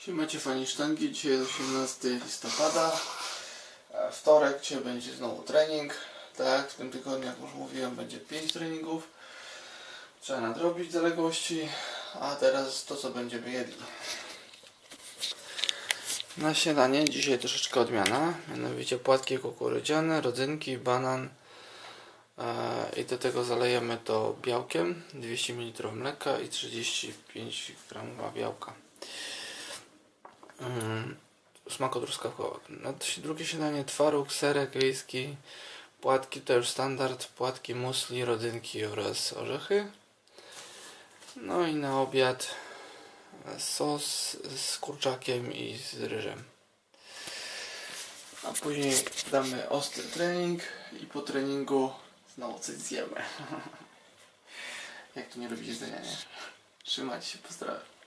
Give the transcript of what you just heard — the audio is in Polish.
Siemacie fani sztangi, dzisiaj jest 18 listopada. E, Wtorek, dzisiaj będzie znowu trening. Tak, w tym tygodniu, jak już mówiłem, będzie 5 treningów. Trzeba nadrobić zaległości, a teraz to, co będziemy jedli. Na śniadanie dzisiaj troszeczkę odmiana, mianowicie płatki kukurydziane, rodzynki, banan e, i do tego zalejemy to białkiem, 200 ml mleka i 35 g białka. Mm, Smako truskawkowe. No, drugie śniadanie twaróg, serek wiejski, płatki to już standard, płatki musli, rodzynki oraz orzechy. No i na obiad sos z kurczakiem i z ryżem. A później damy ostry trening i po treningu znowu coś zjemy. Jak tu nie lubić jedzenia, nie? Trzymajcie się, pozdrawiam.